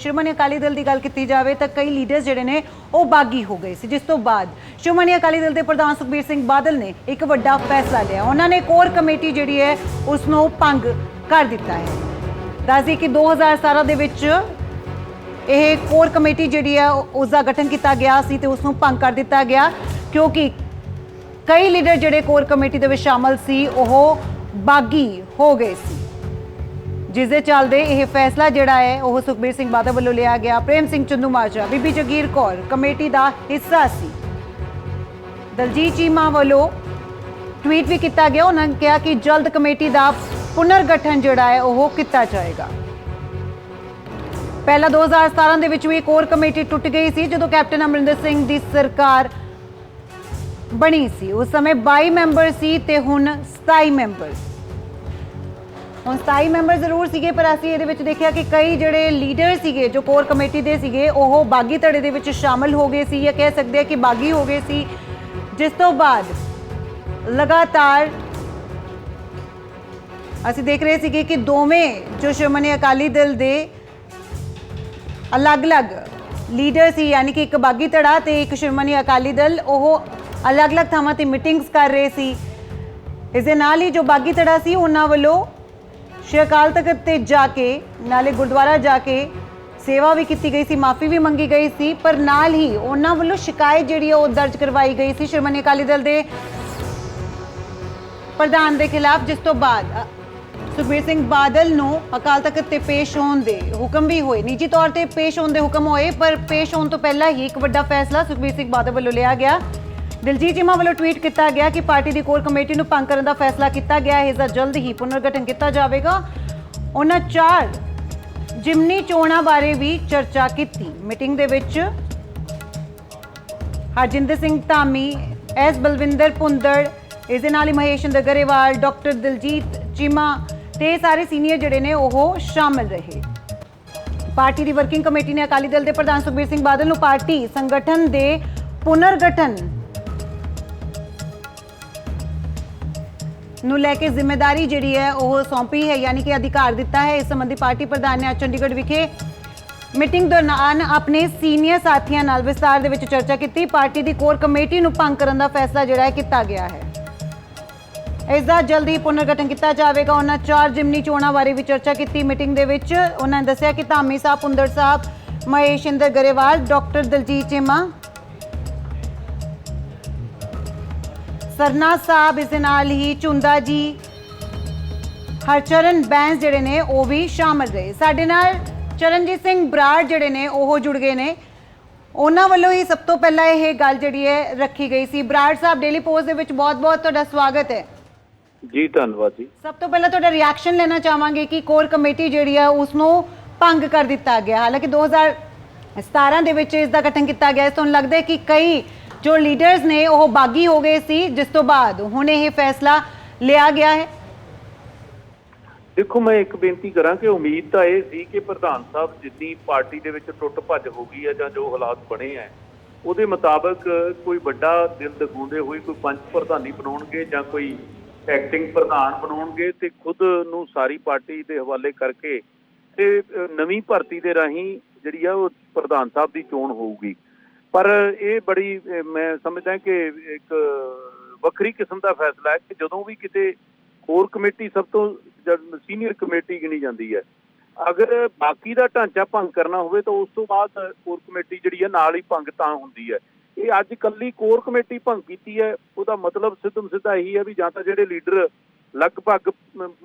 ਸ਼੍ਰੋਮਣੀ ਅਕਾਲੀ ਦਲ ਦੀ ਗੱਲ ਕੀਤੀ ਜਾਵੇ ਤਾਂ ਕਈ ਲੀਡਰਸ ਜਿਹੜੇ ਨੇ ਉਹ ਬਾਗੀ ਹੋ ਗਏ ਸੀ। ਜਿਸ ਤੋਂ ਬਾਅਦ ਸ਼੍ਰੋਮਣੀ ਅਕਾਲੀ ਦਲ ਦੇ ਪ੍ਰਧਾਨ ਸੁਖਬੀਰ ਸਿੰਘ ਬਾਦਲ ਨੇ ਇੱਕ ਵੱਡਾ ਫੈਸਲਾ ਲਿਆ। ਉਹਨਾਂ ਨੇ ਕੋਰ ਕਮੇਟੀ ਜਿਹੜੀ ਹੈ, ਉਸ ਨੂੰ ਭੰਗ ਕਰ ਦਿੱਤਾ ਹੈ। ਦੱਸਦੀ ਕਿ 2017 ਦੇ ਵਿੱਚ ਇਹ ਕੋਰ ਕਮੇਟੀ ਜਿਹੜੀ ਹੈ, ਉਹ- ਉਸ ਦਾ ਗਠਨ ਕੀਤਾ ਗਿਆ ਸੀ ਤੇ ਉਸ ਨੂੰ ਭੰਗ ਕਰ ਦਿੱਤਾ ਗਿਆ ਕਿਉਂਕਿ ਕਈ ਲੀਡਰ ਜਿਹੜੇ ਕੋਰ ਕਮੇਟੀ ਦੇ ਵਿੱਚ ਸ਼ਾਮਲ ਸੀ, ਉਹ ਬਾਗੀ ਹੋ ਗਏ ਸੀ। ਜਿਸ ਦੇ ਚੱਲਦੇ ਇਹ ਫੈਸਲਾ ਜਿਹੜਾ ਹੈ, ਉਹ ਸੁਖਬੀਰ ਸਿੰਘ ਬਾਦਲ ਵੱਲੋਂ ਲਿਆ ਗਿਆ। ਪ੍ਰੇਮ ਸਿੰਘ ਚੰਦੂ ਮਾਜਰਾ, ਬੀਬੀ ਜਗੀਰ ਕੌਰ, ਕਮੇਟੀ ਦਾ ਹਿੱਸਾ ਸੀ। ਦਲਜੀਤ ਚੀਮਾ ਵੱਲੋਂ ਟਵੀਟ ਵੀ ਕੀਤਾ ਗਿਆ। ਉਹਨਾਂ ਨੇ ਕਿਹਾ ਕਿ ਜਲਦ ਕਮੇਟੀ ਦਾ ਪੁਨਰਗਠਨ ਜਿਹੜਾ ਹੈ, ਉਹ ਕੀਤਾ ਜਾਏਗਾ। ਪਹਿਲਾਂ 2017 ਦੇ ਵਿੱਚ ਵੀ ਇੱਕ ਹੋਰ ਕਮੇਟੀ ਟੁੱਟ ਗਈ ਸੀ, ਜਦੋਂ ਕੈਪਟਨ ਅਮਰਿੰਦਰ ਸਿੰਘ ਦੀ ਸਰਕਾਰ ਬਣੀ ਸੀ। ਉਸ ਸਮੇਂ 22 ਮੈਂਬਰ ਸੀ ਤੇ ਹੁਣ 27 ਮੈਂਬਰ। ਹੁਣ 27 ਮੈਂਬਰ ਜ਼ਰੂਰ ਸੀਗੇ, ਪਰ ਅਸੀਂ ਇਹਦੇ ਵਿੱਚ ਦੇਖਿਆ ਕਿ ਕਈ ਜਿਹੜੇ ਲੀਡਰ ਸੀਗੇ, ਜੋ ਕੋਰ ਕਮੇਟੀ ਦੇ ਸੀਗੇ, ਉਹ ਬਾਗੀ ਧੜੇ ਦੇ ਵਿੱਚ ਸ਼ਾਮਲ ਹੋ ਗਏ ਸੀ ਜਾਂ ਕਹਿ ਸਕਦੇ ਆ ਕਿ ਬਾਗੀ ਹੋ ਗਏ ਸੀ। ਜਿਸ ਤੋਂ ਬਾਅਦ ਲਗਾਤਾਰ ਅਸੀਂ ਦੇਖ ਰਹੇ ਸੀਗੇ ਕਿ ਦੋਵੇਂ ਜੋ ਸ਼੍ਰੋਮਣੀ ਅਕਾਲੀ ਦਲ ਦੇ ਅਲੱਗ-ਅਲੱਗ ਲੀਡਰ ਸੀ, ਯਾਨੀ ਕਿ ਇੱਕ ਬਾਗੀ ਧੜਾ ਤੇ ਇੱਕ ਸ਼੍ਰੋਮਣੀ ਅਕਾਲੀ ਦਲ, ਉਹ ਅਲੱਗ-ਅਲੱਗ ਥਾਵਾਂ ਤੇ ਮੀਟਿੰਗਸ ਕਰ ਰਹੇ ਸੀ। ਇਸ ਦੇ ਨਾਲ ਹੀ ਜੋ ਬਾਗੀ ਧੜਾ ਸੀ, ਉਹਨਾਂ ਵੱਲੋਂ ਸ਼੍ਰੀ ਅਕਾਲ ਤਖਤ ਤੇ ਜਾ ਕੇ, ਨਾਲੇ ਗੁਰਦੁਆਰਾ ਜਾ ਕੇ ਸੇਵਾ ਵੀ ਕੀਤੀ ਗਈ ਸੀ, ਮਾਫੀ ਵੀ ਮੰਗੀ ਗਈ ਸੀ, ਪਰ ਨਾਲ ਹੀ ਉਹਨਾਂ ਵੱਲੋਂ ਸ਼ਿਕਾਇਤ ਜਿਹੜੀ ਹੈ ਉਹ ਦਰਜ ਕਰਵਾਈ ਗਈ ਸੀ ਸ਼੍ਰੋਮਣੀ ਅਕਾਲੀ ਦਲ ਦੇ ਪ੍ਰਧਾਨ ਦੇ ਖਿਲਾਫ, ਜਿਸ ਤੋਂ ਬਾਅਦ ਸੁਖਬੀਰ ਸਿੰਘ ਬਾਦਲ ਨੂੰ ਅਕਾਲ ਤਖਤ ਤੇ ਪੇਸ਼ ਹੋਣ ਦੇ ਹੁਕਮ ਵੀ ਹੋਏ। ਨਿੱਜੀ ਤੌਰ ਤੇ ਪੇਸ਼ ਹੋਣ ਦੇ ਹੁਕਮ ਹੋਏ, ਪਰ ਪੇਸ਼ ਹੋਣ ਤੋਂ ਪਹਿਲਾਂ ਹੀ ਇੱਕ ਵੱਡਾ ਫੈਸਲਾ ਸੁਖਬੀਰ ਸਿੰਘ ਬਾਦਲ ਵੱਲੋਂ ਲਿਆ ਗਿਆ। ਦਿਲਜੀਤ ਚੀਮਾ ਵੱਲੋਂ ਟਵੀਟ ਕੀਤਾ ਗਿਆ ਕਿ ਪਾਰਟੀ ਦੀ ਕੋਰ ਕਮੇਟੀ ਨੂੰ ਭੰਗ ਕਰਨ ਦਾ ਫੈਸਲਾ ਕੀਤਾ ਗਿਆ ਹੈ। ਇਸ ਦਾ ਜਲਦ ਹੀ ਪੁਨਰਗਠਨ ਕੀਤਾ ਜਾਵੇਗਾ। ਉਹਨਾਂ ਚਾਰ ਜਿਮਨੀ ਚੋਣਾਂ ਬਾਰੇ ਵੀ ਚਰਚਾ ਕੀਤੀ। ਮੀਟਿੰਗ ਦੇ ਵਿੱਚ ਹਰਜਿੰਦਰ ਸਿੰਘ ਧਾਮੀ, ਐਸ ਬਲਵਿੰਦਰ ਪੁੰਦੜ ਇਸ ਦੇ ਨਾਲ ਹੀ ਮਹੇਸ਼ਿੰਦਰ ਗਰੇਵਾਲ ਡਾਕਟਰ ਦਿਲਜੀਤ ਚੀਮਾ ਤੇ ਸਾਰੇ ਸੀਨੀਅਰ ਜਿਹੜੇ ਨੇ ਉਹ ਸ਼ਾਮਲ ਰਹੇ। ਪਾਰਟੀ ਦੀ ਵਰਕਿੰਗ ਕਮੇਟੀ ਨੇ ਅਕਾਲੀ ਦਲ ਦੇ ਪ੍ਰਧਾਨ ਸੁਖਬੀਰ ਸਿੰਘ ਬਾਦਲ ਨੂੰ ਪਾਰਟੀ ਸੰਗਠਨ ਦੇ ਪੁਨਰਗਠਨ ਨੂੰ ਲੈ ਕੇ ਜ਼ਿੰਮੇਵਾਰੀ ਜਿਹੜੀ ਹੈ ਉਹ ਸੌਂਪੀ ਹੈ, ਯਾਨੀ ਕਿ ਅਧਿਕਾਰ ਦਿੱਤਾ ਹੈ। ਇਸ ਸੰਬੰਧੀ ਪਾਰਟੀ ਪ੍ਰਧਾਨ ਨੇ ਅੱਜ ਚੰਡੀਗੜ੍ਹ ਵਿਖੇ ਮੀਟਿੰਗ ਦੌਰਾਨ ਆਪਣੇ ਸੀਨੀਅਰ ਸਾਥੀਆਂ ਨਾਲ ਵਿਸਤਾਰ ਦੇ ਵਿੱਚ ਚਰਚਾ ਕੀਤੀ। ਪਾਰਟੀ ਦੀ ਕੋਰ ਕਮੇਟੀ ਨੂੰ ਭੰਗ ਕਰਨ ਦਾ ਫੈਸਲਾ ਜਿਹੜਾ ਹੈ ਕੀਤਾ ਗਿਆ ਹੈ। ਇਸ ਦਾ ਜਲਦੀ ਹੀ ਪੁਨਰਗਠਨ ਕੀਤਾ ਜਾਵੇਗਾ। ਉਹਨਾਂ ਚਾਰ ਜਿਮਨੀ ਚੋਣਾਂ ਬਾਰੇ ਵੀ ਚਰਚਾ ਕੀਤੀ ਮੀਟਿੰਗ ਦੇ ਵਿੱਚ। ਉਹਨਾਂ ਨੇ ਦੱਸਿਆ ਕਿ ਧਾਮੀ ਸਾਹਿਬ ਪੁੰਦਰ ਸਾਹਿਬ ਮਹੇਸ਼ਿੰਦਰ ਗਰੇਵਾਲ, ਡਾਕਟਰ ਦਲਜੀਤ ਚੇਮਾ ਸਰਨਾ ਸਾਹਿਬ ਇਸ ਦੇ ਨਾਲ ਹੀ ਚੁੰਦਾ ਜੀ ਹਰਚਰਨ ਬੈਂਸ ਜਿਹੜੇ ਨੇ ਉਹ ਵੀ ਸ਼ਾਮਲ ਰਹੇ। ਸਾਡੇ ਨਾਲ ਚਰਨਜੀਤ ਸਿੰਘ ਬਰਾੜ ਜਿਹੜੇ ਨੇ ਉਹ ਜੁੜ ਗਏ ਨੇ। ਉਹਨਾਂ ਵੱਲੋਂ ਹੀ ਸਭ ਤੋਂ ਪਹਿਲਾਂ ਇਹ ਗੱਲ ਜਿਹੜੀ ਹੈ ਰੱਖੀ ਗਈ ਸੀ। ਬਰਾੜ ਸਾਹਿਬ ਡੇਲੀ ਪੋਸਟ ਦੇ ਵਿੱਚ ਬਹੁਤ-ਬਹੁਤ ਤੁਹਾਡਾ ਸਵਾਗਤ ਹੈ। ਜੀ ਧੰਨਵਾਦ ਜੀ। ਸਭ ਤੋਂ ਪਹਿਲਾਂ ਤੁਹਾਡਾ ਰਿਐਕਸ਼ਨ ਲੈਣਾ ਚਾਹਾਂਗੇ ਕਿ ਕੋਰ ਕਮੇਟੀ ਜਿਹੜੀ ਹੈ ਉਸ ਨੂੰ ਭੰਗ ਕਰ ਦਿੱਤਾ ਗਿਆ। ਹਾਲਾਂਕਿ 2017 ਦੇ ਵਿੱਚ ਇਸ ਦਾ ਗਠਨ ਕੀਤਾ ਗਿਆ। ਇਸ ਤੋਂ ਲੱਗਦਾ ਹੈ ਕਿ ਕਈ ਜੋ ਲੀਡਰਸ ਨੇ ਉਹ ਬਾਗੀ ਹੋ ਗਏ ਸੀ, ਜਿਸ ਤੋਂ ਬਾਅਦ ਹੁਣ ਇਹ ਫੈਸਲਾ ਲਿਆ ਗਿਆ ਹੈ। ਦੇਖੋ, ਮੈਂ ਇੱਕ ਬੇਨਤੀ ਕਰਾਂ ਕਿ ਉਮੀਦ ਤਾਂ ਇਹ ਸੀ ਕਿ ਪ੍ਰਧਾਨ ਸਾਹਿਬ ਜਿੰਨੀ ਪਾਰਟੀ ਦੇ ਵਿੱਚ ਟੁੱਟ ਭੱਜ ਹੋ ਗਈ ਹੈ ਜਾਂ ਜੋ ਹਾਲਾਤ ਬਣੇ ਆ ਉਹਦੇ ਮੁਤਾਬਕ ਕੋਈ ਵੱਡਾ ਦਿਲ ਦਿਖਾਉਂਦੇ ਹੋਏ ਕੋਈ ਪੰਚ ਪ੍ਰਧਾਨੀ ਬਣਾਉਣਗੇ ਜਾਂ ਕੋਈ ਐਕਟਿੰਗ ਪ੍ਰਧਾਨ ਬਣਾਉਣਗੇ ਤੇ ਖੁਦ ਨੂੰ ਸਾਰੀ ਪਾਰਟੀ ਦੇ ਹਵਾਲੇ ਕਰਕੇ ਤੇ ਨਵੀਂ ਭਰਤੀ ਦੇ ਰਾਹੀਂ ਜਿਹੜੀ ਆ ਉਹ ਪ੍ਰਧਾਨ ਸਾਹਿਬ ਦੀ ਚੋਣ ਹੋਊਗੀ। ਪਰ ਇਹ ਬੜੀ ਮੈਂ ਸਮਝਦਾ ਕਿ ਇੱਕ ਵੱਖਰੀ ਕਿਸਮ ਦਾ ਫੈਸਲਾ ਹੈ ਕਿ ਜਦੋਂ ਵੀ ਕਿਤੇ ਹੋਰ ਕਮੇਟੀ ਸਭ ਤੋਂ ਸੀਨੀਅਰ ਕਮੇਟੀ ਗਿਣੀ ਜਾਂਦੀ ਹੈ। ਅਗਰ ਬਾਕੀ ਦਾ ਢਾਂਚਾ ਭੰਗ ਕਰਨਾ ਹੋਵੇ ਤਾਂ ਉਸ ਤੋਂ ਬਾਅਦ ਕੋਰ ਕਮੇਟੀ ਜਿਹੜੀ ਹੈ ਨਾਲ ਹੀ ਭੰਗ ਤਾਂ ਹੁੰਦੀ ਹੈ। ਇਹ ਅੱਜ ਕੱਲੀ ਕੋਰ ਕਮੇਟੀ ਭੰਗ ਕੀਤੀ ਹੈ। ਉਹਦਾ ਮਤਲਬ ਸਿੱਧਮ ਸਿੱਧਾ ਇਹੀ ਹੈ ਵੀ ਜਾਂ ਤਾਂ ਜਿਹੜੇ ਲੀਡਰ ਲਗਭਗ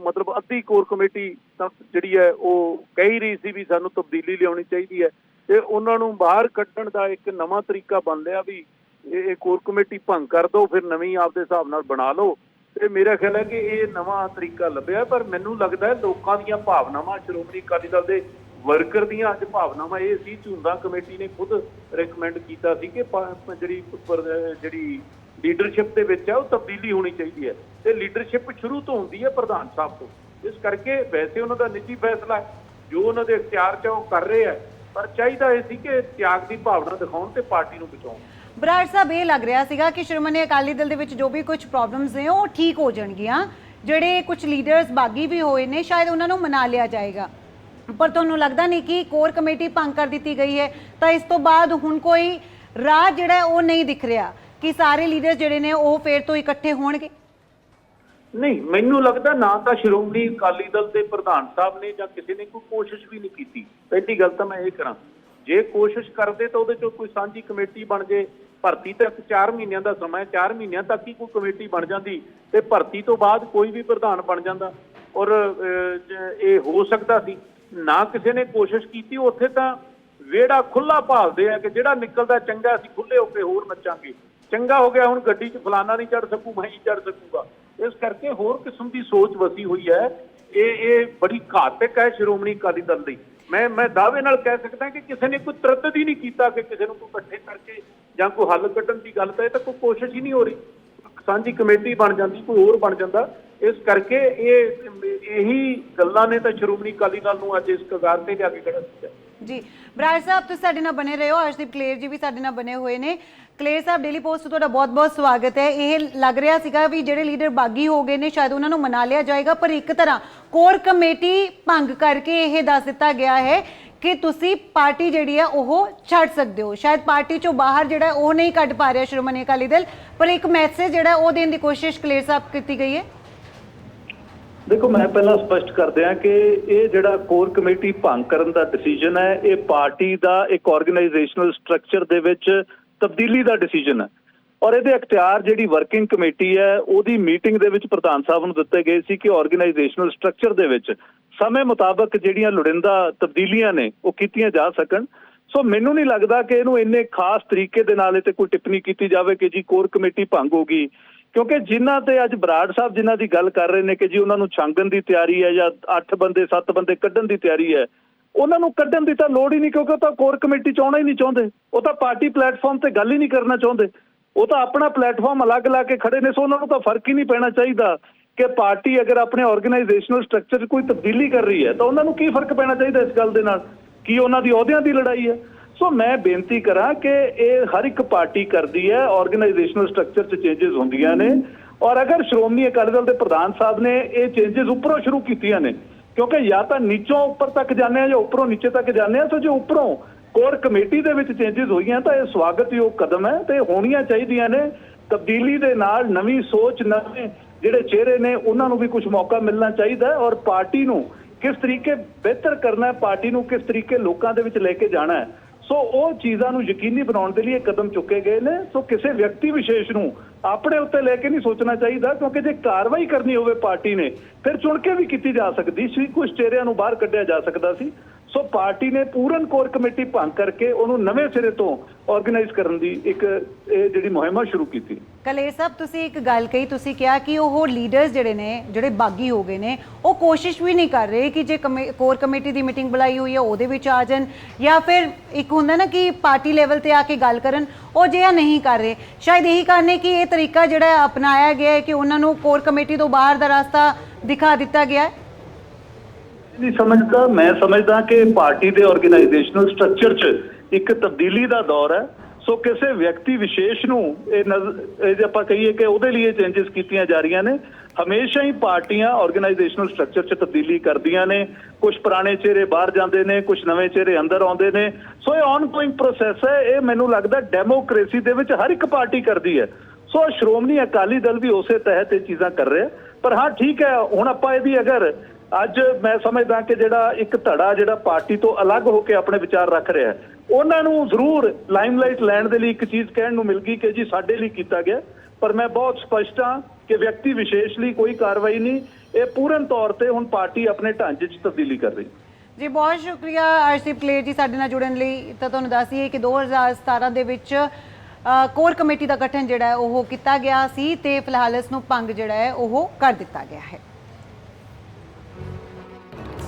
ਮਤਲਬ ਅੱਧੀ ਕੋਰ ਕਮੇਟੀ ਤਾਂ ਜਿਹੜੀ ਹੈ ਉਹ ਕਹਿ ਰਹੀ ਸੀ ਵੀ ਸਾਨੂੰ ਤਬਦੀਲੀ ਲਿਆਉਣੀ ਚਾਹੀਦੀ ਹੈ। ਤੇ ਉਹਨਾਂ ਨੂੰ ਬਾਹਰ ਕੱਢਣ ਦਾ ਇੱਕ ਨਵਾਂ ਤਰੀਕਾ ਬਣ ਲਿਆ ਵੀ ਇਹ ਕੋਰ ਕਮੇਟੀ ਭੰਗ ਕਰ ਦਿਓ ਫਿਰ ਨਵੀਂ ਆਪਦੇ ਹਿਸਾਬ ਨਾਲ ਬਣਾ ਲਓ। ਤੇ ਮੇਰਾ ਖਿਆਲ ਹੈ ਕਿ ਇਹ ਨਵਾਂ ਤਰੀਕਾ ਲੱਭਿਆ, ਪਰ ਮੈਨੂੰ ਲੱਗਦਾ ਹੈ ਲੋਕਾਂ ਦੀਆਂ ਭਾਵਨਾਵਾਂ, ਸ਼੍ਰੋਮਣੀ ਅਕਾਲੀ ਦਲ ਦੇ ਵਰਕਰ ਦੀਆਂ ਅੱਜ ਭਾਵਨਾਵਾਂ ਇਹ ਸੀ, ਝੁੰਦਾ ਕਮੇਟੀ ਨੇ ਖੁਦ ਰეკਮੈਂਡ ਕੀਤਾ ਸੀ ਕਿ ਜਿਹੜੀ ਜਿਹੜੀ ਲੀਡਰਸ਼ਿਪ ਦੇ ਵਿੱਚ ਹੈ ਉਹ ਤਬਦੀਲੀ ਹੋਣੀ ਚਾਹੀਦੀ ਹੈ। ਤੇ ਲੀਡਰਸ਼ਿਪ ਸ਼ੁਰੂ ਤੋਂ ਹੁੰਦੀ ਹੈ ਪ੍ਰਧਾਨ ਸਾਹਿਬ ਤੋਂ। ਇਸ ਕਰਕੇ ਵੈਸੇ ਉਹਨਾਂ ਦਾ ਨਿੱਜੀ ਫੈਸਲਾ ਹੈ। ਜੋ ਉਹਨਾਂ ਦੇ ਇਖਤਿਆਰ 'ਚ ਉਹ ਕਰ ਰਹੇ ਹੈ ਪਰ ਚਾਹੀਦਾ ਇਹ ਸੀ ਕਿ ਤਿਆਗ ਦੀ ਭਾਵਨਾ ਦਿਖਾਉਣ ਤੇ ਪਾਰਟੀ ਨੂੰ ਬਚਾਉਣ। ਬਰਾੜ ਸਾਹਿਬ, ਇਹ ਲੱਗ ਰਿਹਾ ਸੀਗਾ ਕਿ ਸ਼੍ਰੋਮਣੀ ਅਕਾਲੀ ਦਲ ਦੇ ਵਿੱਚ ਜੋ ਵੀ ਕੁਝ ਪ੍ਰੋਬਲਮਸ ਨੇ, ਉਹ ਠੀਕ ਹੋ ਜਾਣਗੀਆਂ। ਜਿਹੜੇ ਕੁਝ ਲੀਡਰਸ ਬਾਗੀ ਵੀ ਹੋਏ ਨੇ, ਸ਼ਾਇਦ ਉਹਨਾਂ ਨੂੰ ਮਨਾ ਲਿਆ ਜਾਏਗਾ। ਪਰ ਤੁਹਾਨੂੰ ਲੱਗਦਾ ਨਹੀਂ ਕਿ ਕੋਰ ਕਮੇਟੀ ਭੰਗ ਕਰ ਦਿੱਤੀ ਗਈ ਹੈ? ਤਾਂ ਇਸ ਤੋਂ ਬਾਅਦ ਹੁਣ ਕੋਈ ਰਾਹ ਜਿਹੜਾ ਉਹ ਨਹੀਂ ਦਿਖ ਰਿਹਾ। ਕਿ ਸਾਰੇ ਲੀਡਰ ਜਿਹੜੇ ਨੇ, ਉਹ ਫੇਰ ਤੋਂ ਇਕੱਠੇ ਹੋਣਗੇ? ਨਹੀਂ, ਮੈਨੂੰ ਲੱਗਦਾ ਨਾ ਤਾਂ ਸ਼੍ਰੋਮਣੀ ਅਕਾਲੀ ਦਲ ਦੇ ਪ੍ਰਧਾਨ ਸਾਹਿਬ ਨੇ ਜਾਂ ਕਿਸੇ ਨੇ ਕੋਈ ਕੋਸ਼ਿਸ਼ ਵੀ ਨਹੀਂ ਕੀਤੀ। ਪਹਿਲੀ ਗੱਲ ਤਾਂ ਮੈਂ ਇਹ ਕਰਾਂ, ਜੇ ਕੋਸ਼ਿਸ਼ ਕਰਦੇ ਤਾਂ ਉਹਦੇ ਚੋਂ ਕੋਈ ਸਾਂਝੀ ਕਮੇਟੀ ਬਣ ਜੇ। ਭਰਤੀ ਤੱਕ 4 ਮਹੀਨਿਆਂ ਦਾ ਸਮਾਂ ਹੈ 4 ਮਹੀਨਿਆਂ ਤੱਕ ਹੀ ਕੋਈ ਕਮੇਟੀ ਬਣ ਜਾਂਦੀ ਤੇ ਭਰਤੀ ਤੋਂ ਬਾਅਦ ਕੋਈ ਵੀ ਪ੍ਰਧਾਨ ਬਣ ਜਾਂਦਾ। ਔਰ ਇਹ ਹੋ ਸਕਦਾ ਸੀ। ਨਾ ਕਿਸੇ ਨੇ ਕੋਸ਼ਿਸ਼ ਕੀਤੀ, ਉੱਥੇ ਤਾਂ ਵਿਹੜਾ ਖੁੱਲਾ ਭਾਲਦੇ ਆ ਕਿ ਜਿਹੜਾ ਨਿਕਲਦਾ ਚੰਗਾ ਸੀ ਖੁੱਲੇ ਹੋ ਕੇ ਹੋਰ ਨੱਚਾਂਗੇ। ਚੰਗਾ ਹੋ ਗਿਆ, ਹੁਣ ਗੱਡੀ 'ਚ ਫਲਾਣਾ ਨਹੀਂ ਚੜ ਸਕੂ, ਮੈਂ ਹੀ ਚੜ ਸਕੂਗਾ। ਇਸ ਕਰਕੇ ਹੋਰ ਕਿਸਮ ਦੀ ਸੋਚ ਵਸੀ ਹੋਈ ਹੈ। ਇਹ ਇਹ ਬੜੀ ਘਾਤਕ ਹੈ ਸ਼੍ਰੋਮਣੀ ਅਕਾਲੀ ਦਲ ਲਈ। ਮੈਂ ਮੈਂ ਦਾਅਵੇ ਨਾਲ ਕਹਿ ਸਕਦਾ ਕਿ ਕਿਸੇ ਨੇ ਕੋਈ ਤਰੱਦਦ ਹੀ ਨਹੀਂ ਕੀਤਾ ਕਿ ਕਿਸੇ ਨੂੰ ਕੋਈ ਇਕੱਠੇ ਕਰਕੇ ਜਾਂ ਕੋਈ ਹੱਲ ਕੱਢਣ ਦੀ ਗੱਲ ਤਾਂ ਇਹ ਤਾਂ ਕੋਈ ਕੋਸ਼ਿਸ਼ ਹੀ ਨਹੀਂ ਹੋ ਰਹੀ। ਸਾਂਝੀ ਕਮੇਟੀ ਬਣ ਜਾਂਦੀ, ਕੋਈ ਹੋਰ ਬਣ ਜਾਂਦਾ। ਇਸ ਕਰਕੇ ਇਹ, ਇਹੀ ਗੱਲਾਂ ਨੇ ਤਾਂ ਸ਼੍ਰੋਮਣੀ ਅਕਾਲੀ ਦਲ ਨੂੰ ਅੱਜ ਇਸ ਕਗਾਰ ਤੇ ਲਿਆ ਕੇ ਖੜਾ ਕੀਤਾ। ਜੀ, ਬਰਾੜ ਸਾਹਿਬ, ਤੁਸੀਂ ਸਾਡੇ ਨਾਲ ਬਣੇ ਰਹੇ। ਹੋ ਅਰਸ਼ਦੀਪ ਕਲੇਰ ਜੀ ਵੀ ਸਾਡੇ ਨਾਲ ਬਣੇ ਹੋਏ ਨੇ। ਕਲੇਰ ਸਾਹਿਬ ਡੇਲੀ ਪੋਸਟ ਤੋਂ ਤੁਹਾਡਾ ਬਹੁਤ-ਬਹੁਤ ਸਵਾਗਤ ਹੈ। ਇਹ ਲੱਗ ਰਿਹਾ ਸੀਗਾ ਵੀ ਜਿਹੜੇ ਲੀਡਰ ਬਾਗੀ ਹੋ ਗਏ ਨੇ, ਸ਼ਾਇਦ ਉਹਨਾਂ ਨੂੰ ਮਨਾ ਲਿਆ ਜਾਏਗਾ, ਪਰ ਇੱਕ ਤਰ੍ਹਾਂ ਕੋਰ ਕਮੇਟੀ ਭੰਗ ਕਰਕੇ ਇਹ ਦੱਸ ਦਿੱਤਾ ਗਿਆ ਹੈ ਕਿ ਤੁਸੀਂ ਪਾਰਟੀ ਜਿਹੜੀ ਹੈ, ਉਹ ਛੱਡ ਸਕਦੇ ਹੋ। ਸ਼ਾਇਦ ਪਾਰਟੀ ਚੋਂ ਬਾਹਰ ਜਿਹੜਾ ਉਹ ਨਹੀਂ ਕੱਢ ਪਾ ਰਿਹਾ ਸ਼੍ਰੋਮਣੀ ਅਕਾਲੀ ਦਲ, ਪਰ ਇੱਕ ਮੈਸੇਜ ਜਿਹੜਾ ਉਹ ਦੇਣ ਦੀ ਕੋਸ਼ਿਸ਼ ਕਲੇਰ ਸਾਹਿਬ ਕੀਤੀ ਗਈ ਹੈ। ਦੇਖੋ, ਮੈਂ ਪਹਿਲਾਂ ਸਪਸ਼ਟ ਕਰ ਦਿਆਂ ਕਿ ਇਹ ਜਿਹੜਾ ਕੋਰ ਕਮੇਟੀ ਭੰਗ ਕਰਨ ਦਾ ਡਿਸੀਜਨ ਹੈ, ਇਹ ਪਾਰਟੀ ਦਾ ਇੱਕ ਆਰਗੇਨਾਈਜੇਸ਼ਨਲ ਸਟਰਕਚਰ ਦੇ ਵਿੱਚ ਤਬਦੀਲੀ ਦਾ ਡਿਸੀਜਨ ਹੈ। ਔਰ ਇਹਦੇ ਅਖਤਿਆਰ ਜਿਹੜੀ ਵਰਕਿੰਗ ਕਮੇਟੀ ਹੈ, ਉਹਦੀ ਮੀਟਿੰਗ ਦੇ ਵਿੱਚ ਪ੍ਰਧਾਨ ਸਾਹਿਬ ਨੂੰ ਦਿੱਤੇ ਗਏ ਸੀ ਕਿ ਆਰਗੇਨਾਈਜੇਸ਼ਨਲ ਸਟਰਕਚਰ ਦੇ ਵਿੱਚ ਸਮੇਂ ਮੁਤਾਬਕ ਜਿਹੜੀਆਂ ਲੋੜਿੰਦਾ ਤਬਦੀਲੀਆਂ ਨੇ, ਉਹ ਕੀਤੀਆਂ ਜਾ ਸਕਣ। ਸੋ ਮੈਨੂੰ ਨਹੀਂ ਲੱਗਦਾ ਕਿ ਇਹਨੂੰ ਇੰਨੇ ਖਾਸ ਤਰੀਕੇ ਦੇ ਨਾਲ ਇਹ ਤੇ ਕੋਈ ਟਿੱਪਣੀ ਕੀਤੀ ਜਾਵੇ ਕਿ ਜੀ ਕੋਰ ਕਮੇਟੀ ਭੰਗ ਹੋ ਗਈ। ਕਿਉਂਕਿ ਜਿਨ੍ਹਾਂ ਤੇ ਅੱਜ ਬਰਾੜ ਸਾਹਿਬ ਜਿਨ੍ਹਾਂ ਦੀ ਗੱਲ ਕਰ ਰਹੇ ਨੇ ਕਿ ਜੀ ਉਹਨਾਂ ਨੂੰ ਛਾਂਗਣ ਦੀ ਤਿਆਰੀ ਹੈ ਜਾਂ 8 ਬੰਦੇ 7 ਬੰਦੇ ਕੱਢਣ ਦੀ ਤਿਆਰੀ ਹੈ, ਉਹਨਾਂ ਨੂੰ ਕੱਢਣ ਦੀ ਤਾਂ ਲੋੜ ਹੀ ਨਹੀਂ ਕਿਉਂਕਿ ਉਹ ਤਾਂ ਕੋਰ ਕਮੇਟੀ ਚ ਆਉਣਾ ਹੀ ਨਹੀਂ ਚਾਹੁੰਦੇ। ਉਹ ਤਾਂ ਪਾਰਟੀ ਪਲੇਟਫਾਰਮ ਤੇ ਗੱਲ ਹੀ ਨਹੀਂ ਕਰਨਾ ਚਾਹੁੰਦੇ। ਉਹ ਤਾਂ ਆਪਣਾ ਪਲੇਟਫਾਰਮ ਅਲੱਗ ਲਾ ਕੇ ਖੜੇ ਨੇ, ਸੋ ਉਹਨਾਂ ਨੂੰ ਤਾਂ ਫ਼ਰਕ ਹੀ ਨਹੀਂ ਪੈਣਾ ਚਾਹੀਦਾ ਕਿ ਪਾਰਟੀ ਅਗਰ ਆਪਣੇ ਆਰਗੇਨਾਈਜੇਸ਼ਨਲ ਸਟਰਕਚਰ 'ਚ ਕੋਈ ਤਬਦੀਲੀ ਕਰ ਰਹੀ ਹੈ, ਤਾਂ ਉਹਨਾਂ ਨੂੰ ਕੀ ਫ਼ਰਕ ਪੈਣਾ ਚਾਹੀਦਾ ਇਸ ਗੱਲ ਦੇ ਨਾਲ? ਕੀ ਉਹਨਾਂ ਦੀ ਅਹੁਦਿਆਂ ਦੀ ਲੜਾਈ ਹੈ? ਸੋ ਮੈਂ ਬੇਨਤੀ ਕਰਾਂ ਕਿ ਇਹ ਹਰ ਇੱਕ ਪਾਰਟੀ ਕਰਦੀ ਹੈ ਆਰਗੇਨਾਈਜੇਸ਼ਨਲ ਸਟਰਕਚਰ 'ਚ ਚੇਂਜਸ ਹੁੰਦੀਆਂ ਨੇ। ਔਰ ਅਗਰ ਸ਼੍ਰੋਮਣੀ ਅਕਾਲੀ ਦਲ ਦੇ ਪ੍ਰਧਾਨ ਸਾਹਿਬ ਨੇ ਇਹ ਚੇਂਜਸ ਉੱਪਰੋਂ ਸ਼ੁਰੂ ਕੀਤੀਆਂ ਨੇ, ਕਿਉਂਕਿ ਜਾਂ ਤਾਂ ਨੀਚੋਂ ਉੱਪਰ ਤੱਕ ਜਾਂਦੇ ਆ ਜਾਂ ਉੱਪਰੋਂ ਨੀਚੇ ਤੱਕ ਜਾਂਦੇ ਆ ਸੋ ਜੇ ਉੱਪਰੋਂ ਕੋਰ ਕਮੇਟੀ ਦੇ ਵਿੱਚ ਚੇਂਜਸ ਹੋਈਆਂ, ਤਾਂ ਇਹ ਸਵਾਗਤਯੋਗ ਕਦਮ ਹੈ ਤੇ ਹੋਣੀਆਂ ਚਾਹੀਦੀਆਂ ਨੇ। ਤਬਦੀਲੀ ਦੇ ਨਾਲ ਨਵੀਂ ਸੋਚ, ਨਵੇਂ ਜਿਹੜੇ ਚਿਹਰੇ ਨੇ, ਉਹਨਾਂ ਨੂੰ ਵੀ ਕੁਝ ਮੌਕਾ ਮਿਲਣਾ ਚਾਹੀਦਾ ਔਰ ਪਾਰਟੀ ਨੂੰ ਕਿਸ ਤਰੀਕੇ ਬਿਹਤਰ ਕਰਨਾ ਹੈ, ਪਾਰਟੀ ਨੂੰ ਕਿਸ ਤਰੀਕੇ ਲੋਕਾਂ ਦੇ ਵਿੱਚ ਲੈ ਕੇ ਜਾਣਾ ਹੈ ਸੋ ਉਹ ਚੀਜ਼ਾਂ ਨੂੰ ਯਕੀਨੀ ਬਣਾਉਣ ਦੇ ਲਈ ਇਹ ਕਦਮ ਚੁੱਕੇ ਗਏ ਨੇ। ਸੋ ਕਿਸੇ ਵਿਅਕਤੀ ਵਿਸ਼ੇਸ਼ ਨੂੰ ਆਪਣੇ ਉੱਤੇ ਲੈ ਕੇ ਨਹੀਂ ਸੋਚਣਾ ਚਾਹੀਦਾ, ਕਿਉਂਕਿ ਜੇ ਕਾਰਵਾਈ ਕਰਨੀ ਹੋਵੇ ਪਾਰਟੀ ਨੇ, ਫਿਰ ਚੁਣ ਕੇ ਵੀ ਕੀਤੀ ਜਾ ਸਕਦੀ। ਸੀ ਕੁਝ ਚਿਹਰਿਆਂ ਨੂੰ ਬਾਹਰ ਕੱਢਿਆ ਜਾ ਸਕਦਾ ਸੀ। ਸੋ ਪਾਰਟੀ ਨੇ ਪੂਰਨ ਕੋਰ ਕਮੇਟੀ ਭੰਗ ਕਰਕੇ ਉਹਨੂੰ ਨਵੇਂ ਸਿਰੇ ਤੋਂ ਆਰਗੇਨਾਈਜ਼ ਕਰਨ ਦੀ ਇੱਕ ਇਹ ਜਿਹੜੀ ਮੁਹਿੰਮ ਸ਼ੁਰੂ ਕੀਤੀ। ਕਲੇਰ ਸਾਹਿਬ, ਤੁਸੀਂ ਇੱਕ ਗੱਲ ਕਹੀ, ਤੁਸੀਂ ਕਿਹਾ ਕਿ ਉਹ ਲੀਡਰਸ ਜਿਹੜੇ ਨੇ, ਜਿਹੜੇ ਬਾਗੀ ਹੋ ਗਏ ਨੇ, ਉਹ ਕੋਸ਼ਿਸ਼ ਵੀ ਨਹੀਂ ਕਰ ਰਹੇ ਕਿ ਜੇ ਕੋਰ ਕਮੇਟੀ ਦੀ ਮੀਟਿੰਗ ਬੁਲਾਈ ਹੋਈ ਹੈ, ਉਹਦੇ ਵਿੱਚ ਆ ਜਾਣ ਜਾਂ ਫਿਰ ਇੱਕ ਹੁੰਦਾ ਨਾ ਕਿ ਪਾਰਟੀ ਲੈਵਲ ਤੇ ਆ ਕੇ ਗੱਲ ਕਰਨ, ਉਹ ਜਿਹਾ ਨਹੀਂ ਕਰ ਰਹੇ। ਸ਼ਾਇਦ ਇਹੀ ਕਾਰਨ ਕਿ ਇਹ ਤਰੀਕਾ ਜਿਹੜਾ ਅਪਣਾਇਆ ਗਿਆ ਹੈ ਕਿ ਉਹਨਾਂ ਨੂੰ ਕੋਰ ਕਮੇਟੀ ਤੋਂ ਬਾਹਰ ਦਾ ਰਸਤਾ ਦਿਖਾ ਦਿੱਤਾ ਗਿਆ ਹੈ। ਨਹੀਂ, ਸਮਝਦਾ, ਮੈਂ ਸਮਝਦਾ ਕਿ ਪਾਰਟੀ ਦੇ ਆਰਗੇਨਾਈਜੇਸ਼ਨਲ ਸਟਰਕਚਰ 'ਚ ਇੱਕ ਤਬਦੀਲੀ ਦਾ ਦੌਰ ਹੈ। ਸੋ ਕਿਸੇ ਵਿਅਕਤੀ ਵਿਸ਼ੇਸ਼ ਨੂੰ ਇਹ ਨਜ਼- ਇਹ ਜੇ ਆਪਾਂ ਕਹੀਏ ਕਿ ਉਹਦੇ ਲਈ ਚੇਂਜਸ ਕੀਤੀਆਂ ਜਾ ਰਹੀਆਂ ਨੇ। ਹਮੇਸ਼ਾ ਹੀ ਪਾਰਟੀਆਂ ਆਰਗੇਨਾਈਜੇਸ਼ਨਲ ਸਟਰਕਚਰ 'ਚ ਤਬਦੀਲੀ ਕਰਦੀਆਂ ਨੇ। ਕੁਝ ਪੁਰਾਣੇ ਚਿਹਰੇ ਬਾਹਰ ਜਾਂਦੇ ਨੇ ਕੁਝ ਨਵੇਂ ਚਿਹਰੇ ਅੰਦਰ ਆਉਂਦੇ ਨੇ। ਸੋ ਇਹ ਆਨਗੋਇੰਗ ਪ੍ਰੋਸੈਸ ਹੈ। ਇਹ ਮੈਨੂੰ ਲੱਗਦਾ ਡੈਮੋਕ੍ਰੇਸੀ ਦੇ ਵਿੱਚ ਹਰ ਇੱਕ ਪਾਰਟੀ ਕਰਦੀ ਹੈ। ਸੋ ਸ਼੍ਰੋਮਣੀ ਅਕਾਲੀ ਦਲ ਵੀ ਉਸੇ ਤਹਿਤ ਇਹ ਚੀਜ਼ਾਂ ਕਰ ਰਿਹਾ। ਪਰ ਹਾਂ, ਠੀਕ ਹੈ, ਹੁਣ ਆਪਾਂ ਇਹਦੀ ਅਗਰ ਅੱਜ ਮੈਂ ਸਮਝਦਾ ਕਿ ਜਿਹੜਾ ਇੱਕ ਧੜਾ ਜਿਹੜਾ ਪਾਰਟੀ ਤੋਂ ਅਲੱਗ ਹੋ ਕੇ ਆਪਣੇ ਵਿਚਾਰ ਰੱਖ ਰਿਹਾ ਹੈ, ਉਹਨਾਂ ਨੂੰ ਜ਼ਰੂਰ ਲਾਈਮਲਾਈਟ ਲੈਣ ਦੇ ਲਈ ਇੱਕ ਚੀਜ਼ ਕਹਿਣ ਨੂੰ ਮਿਲ ਗਈ ਕਿ ਜੀ ਸਾਡੇ ਲਈ ਕੀਤਾ ਗਿਆ। ਪਰ ਮੈਂ ਬਹੁਤ ਸਪਸ਼ਟ ਹਾਂ ਕਿ ਵਿਅਕਤੀ ਵਿਸ਼ੇਸ਼ ਲਈ ਕੋਈ ਕਾਰਵਾਈ ਨਹੀਂ ਇਹ ਪੂਰਨ ਤੌਰ ਤੇ ਹੁਣ ਪਾਰਟੀ ਆਪਣੇ ਢਾਂਚੇ 'ਚ ਤਬਦੀਲੀ ਕਰ ਰਹੀ। ਜੀ ਬਹੁਤ ਸ਼ੁਕਰੀਆ ਅਰਸ਼ਦੀਪ ਕਲੇਰ ਜੀ ਸਾਡੇ ਨਾਲ ਜੁੜਨ ਲਈ। ਤਾਂ ਤੁਹਾਨੂੰ ਦੱਸੀਏ ਕਿ 2017 ਦੇ ਵਿੱਚ ਕੋਰ ਕਮੇਟੀ ਦਾ ਗਠਨ ਜਿਹੜਾ ਹੈ ਉਹ ਕੀਤਾ ਗਿਆ ਸੀ ਤੇ ਫਿਲਹਾਲ ਇਸ ਨੂੰ ਭੰਗ ਜਿਹੜਾ ਹੈ ਉਹ ਕਰ ਦਿੱਤਾ ਗਿਆ ਹੈ।